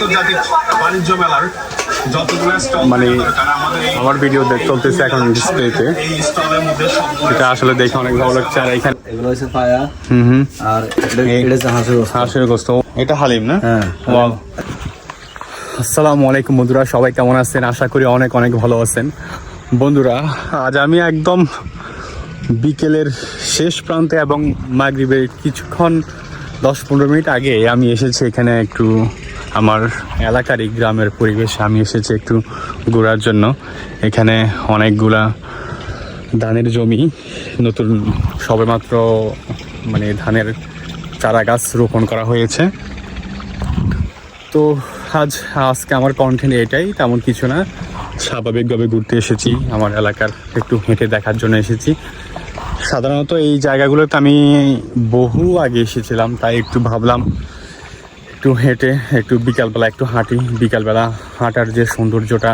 আন্তর্জাতিক বাণিজ্য মেলার মানে আমার ভিডিও দেখ চলতেছে এখন ডিসপ্লেতে এটা আসলে দেখে অনেক ভালো লাগছে। আর এখানে এগুলো হচ্ছে পায়া। হুম হুম। আর এটা এটা হচ্ছে হাঁসের গোস্ত। হাঁসের গোস্ত। এটা হালিম না? হ্যাঁ ওয়াও আসসালামু আলাইকুম বন্ধুরা সবাই কেমন আছেন? আশা করি অনেক অনেক ভালো আছেন। বন্ধুরা আজ আমি একদম বিকেলের শেষ প্রান্তে এবং মাগরিবের কিছুক্ষণ দশ পনেরো মিনিট আগে আমি এসেছি এখানে একটু আমার এলাকারই গ্রামের পরিবেশে। আমি এসেছি একটু ঘোরার জন্য। এখানে অনেকগুলা ধানের জমি, নতুন সবেমাত্র মানে ধানের চারা গাছ রোপণ করা হয়েছে। তো আজ, আজকে আমার কন্টেন্ট এটাই, তেমন কিছু না। স্বাভাবিকভাবে ঘুরতে এসেছি, আমার এলাকার একটু হেঁটে দেখার জন্য এসেছি। সাধারণত এই জায়গাগুলোতে আমি বহু আগে এসেছিলাম, তাই একটু ভাবলাম একটু হেঁটে, একটু বিকালবেলা একটু হাঁটি। বিকালবেলা হাঁটার যে সৌন্দর্যটা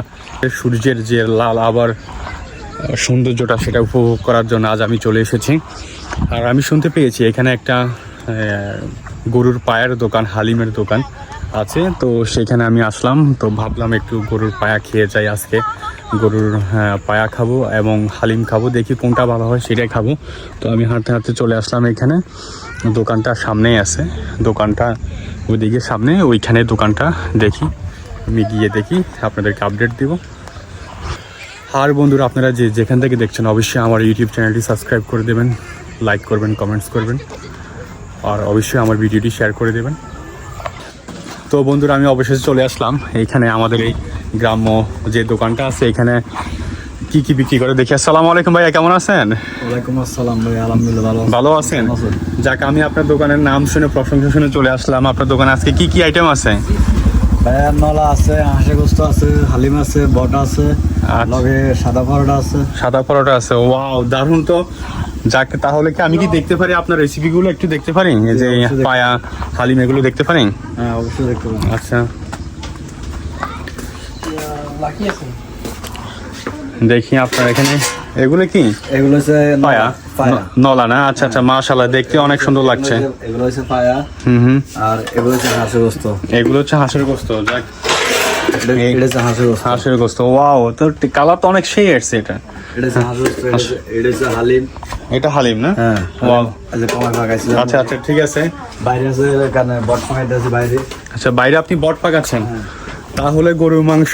সূর্যের যে লাল আবার সৌন্দর্যটা সেটা উপভোগ করার জন্য আজ আমি চলে এসেছি। আর আমি শুনতে পেয়েছি, এখানে একটা গরুর পায়ের দোকান, হালিমের দোকান আছে। তো সেখানে আমি আসলাম, তো ভাবলাম একটু গরুর পায়া খেয়ে যাই আজকে। গরুর পায়া খাব এবং হালিম খাব, দেখি কোনটা ভালো হয়, সেটাই খাব। তো আমি হাঁটতে হাঁটতে চলে আসলাম এখানে। দোকানটা সামনেই আছে। দোকানটা ওইদিকে সামনে, ওইখানে দোকানটা দেখি। আমি গিয়ে দেখি, আপনাদেরকে আপডেট দিব। আর বন্ধুরা, আপনারা যে যেখান থেকে দেখছেন, অবশ্যই আমার ইউটিউব চ্যানেলটি সাবস্ক্রাইব করে দেবেন লাইক করবেন কমেন্টস করবেন, আর অবশ্যই আমার ভিডিওটি শেয়ার করে দেবেন। তো বন্ধুরা, আমি অবশেষে চলে আসলাম। এইখানে আমাদের এই গ্রাম্য যে দোকানটা আছে, এখানে কি কি বিক্রি করে? দেখি। আসসালামু আলাইকুম ভাইয়া কেমন আছেন? ওয়ালাইকুম আসসালাম ভাই আলহামদুলিল্লাহ ভালো ভালো আছেন? যাক আমি আপনার দোকানের নাম শুনে প্রশংসা শুনে চলে আসলাম। আপনার দোকানে আজকে কি কি আইটেম আছে? পায়ার নলা আছে হাঁসের গোস্ত আছে হালিম আছে বটা আছে আচ্ছা। লগে সাদা পরোটা আছে। সাদা পরোটা আছে ওয়াও দারুণ তো। যাক তাহলে কি আমি কি দেখতে পারি? আপনার রেসিপিগুলো একটু দেখতে পারি? যে পায়া হালিম এগুলো দেখতে পারি? হ্যাঁ অবশ্যই দেখতে পাবেন আচ্ছা। দেখি আপনার এখানে। এগুলো কি? এগুলো হচ্ছে নলা, ন- আচ্ছা আচ্ছা দেখতে অনেক সুন্দর লাগছে। এগুলো হচ্ছে পায়া। হুম হুম। আর এগুলো হচ্ছে হাঁসের গোস্ত। এগুলো হচ্ছে হাঁসের গোস্ত যাক। হাঁসের গোস্ত। ওয়াও তো কালার তো অনেক সেই আসছে এটা। হালিম। এটা হালিম না? হ্যাঁ আচ্ছা আচ্ছা ঠিক আছে। বাইরে আছে বাইরে। আচ্ছা বাইরে আপনি বট পাকাচ্ছেন তাহলে গরুর মাংস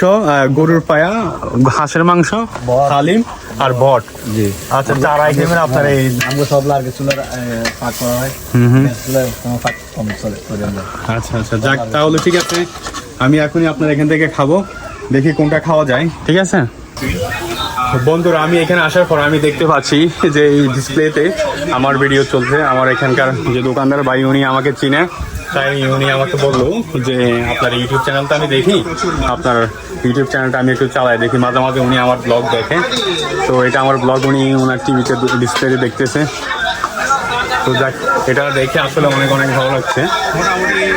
গরুর পায়া হাঁসের মাংস। হালিম আর বট। জি। আচ্ছা চার আইটেমের আপনার এই আমাকে সব লার্গে চুলের পাক করা হয়। আমরা আচ্ছা আচ্ছা যাক তাহলে ঠিক আছে। আমি এখনই আপনার এখান থেকে খাব। দেখি কোনটা খাওয়া যায়। ঠিক আছে? বন্ধুরা আমি এখানে আসার পর আমি দেখতে পাচ্ছি যে এই ডিসপ্লেতে আমার ভিডিও চলছে। আমার এখানকার যে দোকানদার ভাই উনি আমাকে চিনে। তাই উনি আমাকে বলল যে, আপনার ইউটিউব চ্যানেলটা আমি দেখি। আপনার ইউটিউব চ্যানেলটা আমি একটু চালাই দেখি। মাঝে মাঝে উনি আমার ব্লগ দেখে। তো এটা আমার ব্লগ উনি ওনার টিভিতে ডিসপ্লেতে দেখতেছে। তো যাক, এটা দেখে আসলে অনেক অনেক ভালো লাগছে।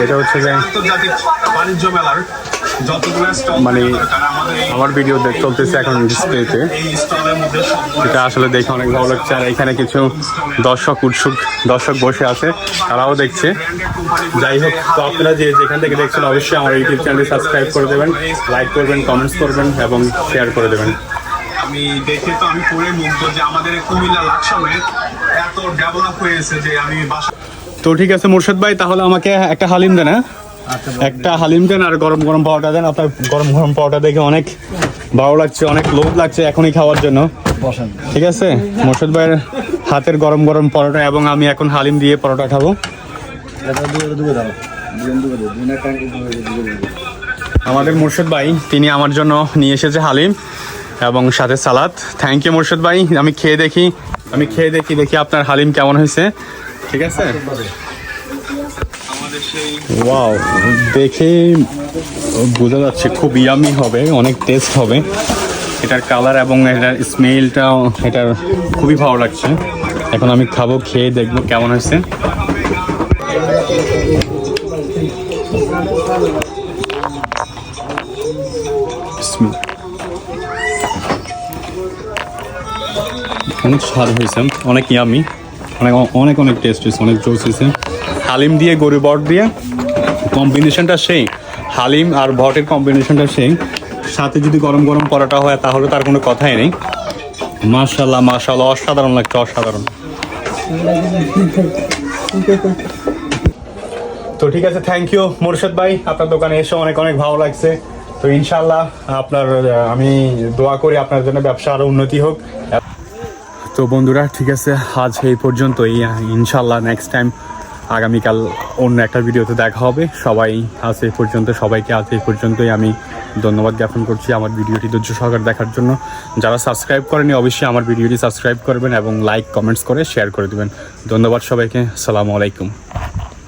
এটা হচ্ছে যে বাণিজ্য মেলার মানে আমার ভিডিও চলতেছে এখন ডিসপ্লেতে এটা আসলে দেখে অনেক ভালো লাগছে। আর এখানে কিছু দর্শক উৎসুক দর্শক বসে আছে তারাও দেখছে। যাই হোক তো আপনারা যে যেখান থেকে দেখছেন অবশ্যই আমার ইউটিউব চ্যানেলটি সাবস্ক্রাইব করে দেবেন লাইক করবেন কমেন্টস করবেন এবং শেয়ার করে দেবেন। আমি দেখে তো আমি পুরো মুগ্ধ যে আমাদের কুমিল্লা লাকসামে এত ডেভেলপ হয়েছে যে আমি বাসা তো ঠিক আছে মুর্শিদ ভাই তাহলে আমাকে একটা হালিম দেন হ্যাঁ? একটা হালিম দেন আর গরম গরম পাওয়াটা দেন। আপনার গরম গরম পাওয়াটা দেখে অনেক ভালো লাগছে অনেক লোভ লাগছে এখনই খাওয়ার জন্য। ঠিক আছে? মোর্শেদ ভাইয়ের হাতের গরম গরম পরোটা এবং আমি এখন হালিম দিয়ে পরোটা খাব। আমাদের মোর্শেদ ভাই তিনি আমার জন্য নিয়ে এসেছে হালিম এবং সাথে সালাদ। থ্যাংক ইউ মোর্শেদ ভাই। আমি খেয়ে দেখি আমি খেয়ে দেখি দেখি আপনার হালিম কেমন হয়েছে। ঠিক আছে? ওয়াও দেখে বোঝা যাচ্ছে খুব ইয়ামি হবে, অনেক টেস্ট হবে। এটার কালার এবং এটার স্মেলটাও এটার খুবই ভালো লাগছে। এখন আমি খাব, খেয়ে দেখব কেমন হয়েছে। অনেক স্বাদ হয়েছে, অনেক ইয়ামি অনেক অনেক অনেক টেস্ট হয়েছে, অনেক জোস হয়েছে। হালিম দিয়ে গরু বট দিয়ে কম্বিনেশনটা সেই। হালিম আর ভটের কম্বিনেশনটা সেই। সাথে যদি গরম গরম পরোটা হয়, তাহলে তার কোনো কথাই নেই। মাশাল্লাহ মাশাল্লাহ অসাধারণ লাগছে, অসাধারণ। তো ঠিক আছে থ্যাংক ইউ মোরশেদ ভাই। আপনার দোকানে এসে অনেক অনেক ভালো লাগছে। তো ইনশাল্লাহ আপনার আমি দোয়া করি আপনার জন্য ব্যবসা আরও উন্নতি হোক। তো বন্ধুরা, ঠিক আছে, আজ এই পর্যন্তই। ইনশাল্লাহ নেক্সট টাইম আগামীকাল অন্য একটা ভিডিওতে দেখা হবে। সবাই আজ এই পর্যন্ত, সবাইকে আজ এই পর্যন্তই আমি ধন্যবাদ জ্ঞাপন করছি আমার ভিডিওটি ধৈর্য সহকার দেখার জন্য। যারা সাবস্ক্রাইব করেনি, অবশ্যই আমার ভিডিওটি সাবস্ক্রাইব করবেন এবং লাইক কমেন্টস করে শেয়ার করে দেবেন। ধন্যবাদ সবাইকে সালামু আলাইকুম।